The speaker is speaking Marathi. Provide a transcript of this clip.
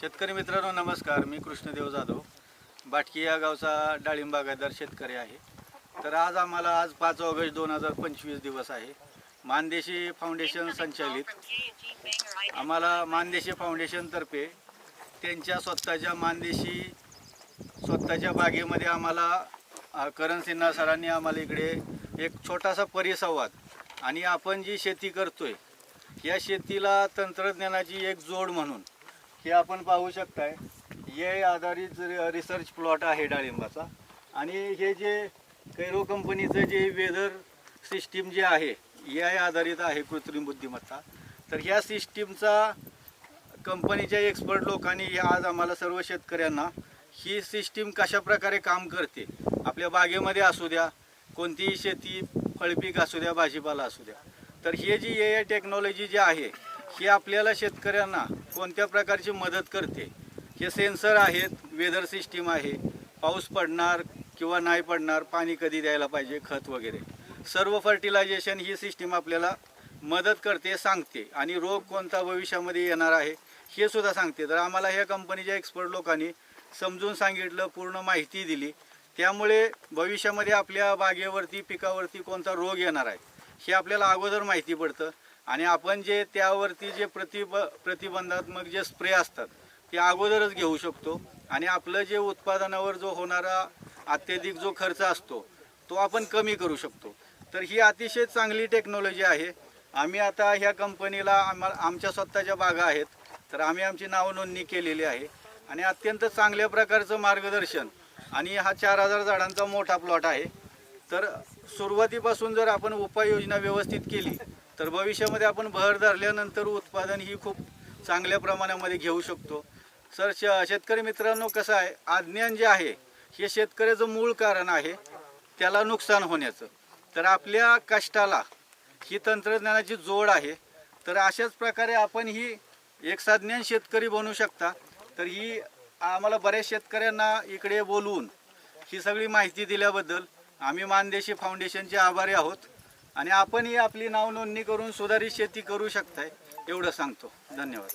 शेतकरी मित्रांनो नमस्कार. मी कृष्णदेव जाधव. बाटकी या गावचा डाळिंब बागायतदार शेतकरी आहे. तर आज आम्हाला आज पाच ऑगस्ट दोन हजार पंचवीस दिवस आहे. मानदेशी फाउंडेशन संचालित. आम्हाला मानदेशी फाउंडेशनतर्फे त्यांच्या स्वतःच्या मानदेशी स्वतःच्या बागेमध्ये आम्हाला करण सिन्हा सरांनी आम्हाला इकडे एक छोटासा परिसंवाद आणि आपण जी शेती करतोय या शेतीला तंत्रज्ञानाची एक जोड म्हणून हे आपण पाहू शकताय. ये आधारित रिसर्च प्लॉट आहे डाळिंबाचा. आणि हे जे कैरो कंपनीचं जे वेदर सिस्टीम जे आहे ए आधारित आहे कृत्रिम बुद्धिमत्ता. तर ह्या सिस्टीमचा कंपनीच्या एक्सपर्ट लोकांनी आज आम्हाला सर्व शेतकऱ्यांना ही सिस्टीम कशा प्रकारे काम करते आपल्या बागेमध्ये असू द्या कोणतीही शेती फळपीक असू द्या भाजीपाला असू द्या तर हे जी ए आय टेक्नॉलॉजी जी आहे ही आपल्याला शेतकऱ्यांना कोणत्या प्रकारची मदत करते? हे सेन्सर आहेत वेदर सिस्टीम आहे. पाऊस पडणार किंवा नाही पडणार पाणी कधी द्यायला पाहिजे खत वगैरे. सर्व फर्टिलायझेशन ही सिस्टीम आपल्याला मदत करते सांगते. आणि रोग कोणता भविष्यामध्ये येणार आहे हे सुद्धा सांगते. तर आम्हाला ह्या कंपनीच्या एक्सपर्ट लोकांनी समजून सांगितलं पूर्ण माहिती दिली. त्यामुळे भविष्यामध्ये आपल्या बागेवरती पिकावरती कोणता रोग येणार आहे हे आपल्याला अगोदर माहिती पडतं. आणि आपण जे त्यावरती जे प्रतिब प्रतिबंधात्मक जे स्प्रे असतात ते अगोदरच घेऊ शकतो. आणि आपलं जे उत्पादनावर जो होणारा अत्याधिक जो खर्च असतो तो आपण कमी करू शकतो. तर ही अतिशय चांगली टेक्नॉलॉजी आहे. आम्ही आता ह्या कंपनीला आम्हाला आमच्या स्वतःच्या बागा आहेत. तर आम्ही आमची नावनोंदणी केलेली आहे. आणि अत्यंत चांगल्या प्रकारचं मार्गदर्शन. आणि हा चार हजार झाडांचा मोठा प्लॉट आहे. तर सुरुवातीपासून जर आपण उपाययोजना व्यवस्थित केली तर भविष्यामध्ये आपण भर धरल्यानंतर उत्पादन ही खूप चांगल्या प्रमाणामध्ये घेऊ शकतो. सर श शेतकरी मित्रांनो कसं आहे अज्ञान जे आहे हे शेतकऱ्याचं मूळ कारण आहे त्याला नुकसान होण्याचं. तर आपल्या कष्टाला ही तंत्रज्ञानाची जोड आहे. तर अशाच प्रकारे आपण ही एक साज्ञान शेतकरी बनू शकता. तर ही आम्हाला बऱ्याच शेतकऱ्यांना इकडे बोलवून ही सगळी माहिती दिल्याबद्दल आम्ही मानदेशी फाउंडेशनचे आभारी आहोत आणि आपणही आपली नावनोंदणी करून सुधारित शेती करू शकताय एवढं सांगतो. धन्यवाद.